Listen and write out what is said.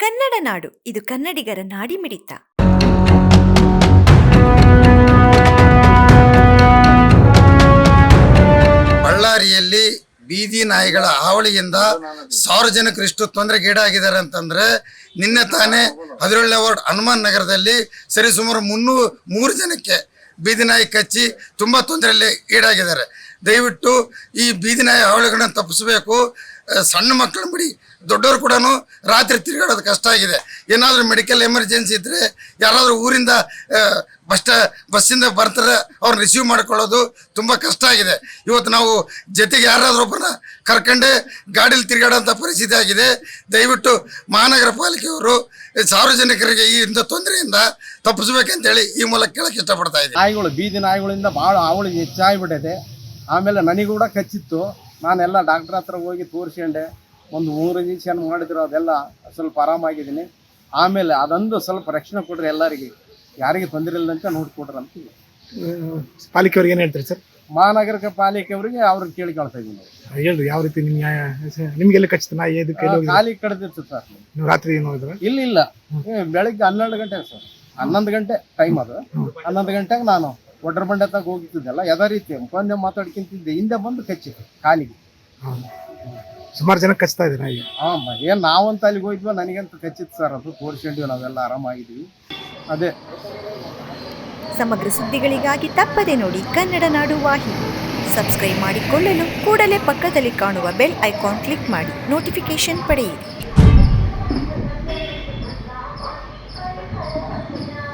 ಕನ್ನಡ ನಾಡು, ಇದು ಕನ್ನಡಿಗರ ನಾಡಿಮಿಡಿತ ಬಳ್ಳಾರಿಯಲ್ಲಿ ಬೀದಿ ನಾಯಿಗಳ ಹಾವಳಿಯಿಂದ ಸಾರ್ವಜನಿಕರು ಇಷ್ಟು ತೊಂದರೆಗೀಡಾಗಿದ್ದಾರೆ ಅಂತಂದ್ರೆ ನಿನ್ನೆ ತಾನೇ ಹದಿನೇಳನೇ ವಾರ್ಡ್ ಹನುಮಾನ್ ನಗರದಲ್ಲಿ ಸರಿಸುಮಾರು ಮುನ್ನೂರು ಮೂರು ಜನಕ್ಕೆ ಬೀದಿ ನಾಯಿ ಕಚ್ಚಿ ತುಂಬ ತೊಂದರೆಯಲ್ಲಿ ಈಡಾಗಿದ್ದಾರೆ. ದಯವಿಟ್ಟು ಈ ಬೀದಿ ನಾಯಿ ಹಾವಳಿಗಳನ್ನ ತಪ್ಪಿಸಬೇಕು. ಸಣ್ಣ ಮಕ್ಕಳನ್ನ ಬಿಡಿ, ದೊಡ್ಡವರು ಕೂಡ ರಾತ್ರಿ ತಿರುಗಾಡೋದು ಕಷ್ಟ ಆಗಿದೆ. ಏನಾದರೂ ಮೆಡಿಕಲ್ ಎಮರ್ಜೆನ್ಸಿ ಇದ್ದರೆ ಯಾರಾದರೂ ಊರಿಂದ ಬಸ್ಟ ಬಸ್ ಬಸ್ಸಿಂದ ಬರ್ತಾರೆ ಅವ್ರನ್ನ ರಿಸೀವ್ ಮಾಡ್ಕೊಳ್ಳೋದು ತುಂಬ ಕಷ್ಟ ಆಗಿದೆ. ಇವತ್ತು ನಾವು ಜೊತೆಗೆ ಯಾರಾದರೂ ಒಬ್ಬರನ್ನ ಕರ್ಕೊಂಡೆ ಗಾಡೀಲಿ ತಿರುಗಾಡೋಂಥ ಪರಿಸ್ಥಿತಿ ಆಗಿದೆ. ದಯವಿಟ್ಟು ಮಹಾನಗರ ಪಾಲಿಕೆಯವರು ಸಾರ್ವಜನಿಕರಿಗೆ ಈ ಇಂಥ ತೊಂದರೆಯಿಂದ ತಪ್ಪಿಸ್ಬೇಕಂತೇಳಿ ಈ ಮೂಲಕ ಕೇಳಕ್ಕೆ ಇಷ್ಟಪಡ್ತಾ ಇದ್ದೀನಿ. ನಾಯಿಗಳು, ಬೀದಿ ನಾಯಿಗಳಿಂದ ಭಾಳ ಹಾವಳಿ ಹೆಚ್ಚಾಗಿಬಿಟ್ಟಿದೆ ಆಮೇಲೆ ನನಗೂ ಕೂಡ ಕಚ್ಚಿತ್ತು. ನಾನೆಲ್ಲ ಡಾಕ್ಟ್ರ್ ಹತ್ರ ಹೋಗಿ ತೋರಿಸ್ಕೊಂಡೆ. ಒಂದು ಮೂರು ಇಂಜೆಕ್ಷನ್ ಮಾಡಿದ್ರು ಅದೆಲ್ಲ ಸ್ವಲ್ಪ ಆರಾಮಾಗಿದ್ದೀನಿ. ಆಮೇಲೆ ಅದೊಂದು ಸ್ವಲ್ಪ ರಕ್ಷಣೆ ಕೊಡ್ರಿ ಎಲ್ಲರಿಗೆ. ಯಾರಿಗೆ ತೊಂದರೆ ಇಲ್ಲದಂತೆ ನೋಡಿಕೊಡ್ರಿ ಅಂತ ಪಾಲಿಕೆಯವ್ರಿಗೆ ಏನು ಹೇಳ್ತೀರಿ ಸರ್? ಮಹಾನಗರ ಪಾಲಿಕೆಯವರಿಗೆ ಅವ್ರಿಗೆ ಕೇಳಿಕೊಳ್ತಾ ಇದ್ದೀನಿ. ಹೇಳ್ರಿ ಯಾವ ರೀತಿ ನಿಮ್ಗೆ ನ್ಯಾಯ ನಿಮಗೆಲ್ಲ ಖಚಿತ ನಾ ಹೋಗಿದ್ರಿ? ಖಾಲಿ ಕಡ್ದಿತ್ತು ಸರ್. ನೀವು ರಾತ್ರಿ ಏನು ಹೋದ್ರೆ? ಇಲ್ಲ ಇಲ್ಲ. ಬೆಳಗ್ಗೆ ಬೆಳಿಗ್ಗೆ ಹನ್ನೆರಡು ಗಂಟೆ ಸರ್. ಹನ್ನೊಂದು ಗಂಟೆ ಟೈಮ್ ಅದು. ಹನ್ನೊಂದು ಗಂಟೆಗೆ ನಾನು ಒಡ್ರ ಬಂಡೆ ತಗ ಯಾವ ರೀತಿ ಫೋನ್ ಮಾತಾಡ್ಕೊಂತಿದ್ದೆ ಹಿಂದೆ ಬಂದು ಕಚ್ಚಿತ್ತು ಕಾಲಿಗೆ. ಸುಮಾರು ಜನ ಕಚ್ತಾ ಇದ್ದೀನಿ ನಾಯಿಗೆ ಹಾಂ ಏನು ನಾವಂತ ಅಲ್ಲಿಗೆ ಹೋಯ್ತು ನನಗಂತ ಕಚ್ಚಿತ್ತು ಸರ್ ಅದು ತೋರಿಸ್ಕೊಂಡಿವಿ ನಾವೆಲ್ಲ ಆರಾಮಾಗಿದ್ದೀವಿ ಅದೇ. ಸಮಗ್ರ ಸುದ್ದಿಗಳಿಗಾಗಿ ತಪ್ಪದೆ ನೋಡಿ ಕನ್ನಡ ನಾಡು ವಾಹಿನಿ. ಸಬ್ಸ್ಕ್ರೈಬ್ ಮಾಡಿಕೊಳ್ಳಲು ಕೂಡಲೇ ಪಕ್ಕದಲ್ಲಿ ಕಾಣುವ ಬೆಲ್ ಐಕಾನ್ ಕ್ಲಿಕ್ ಮಾಡಿ ನೋಟಿಫಿಕೇಶನ್ ಪಡೆಯಿರಿ.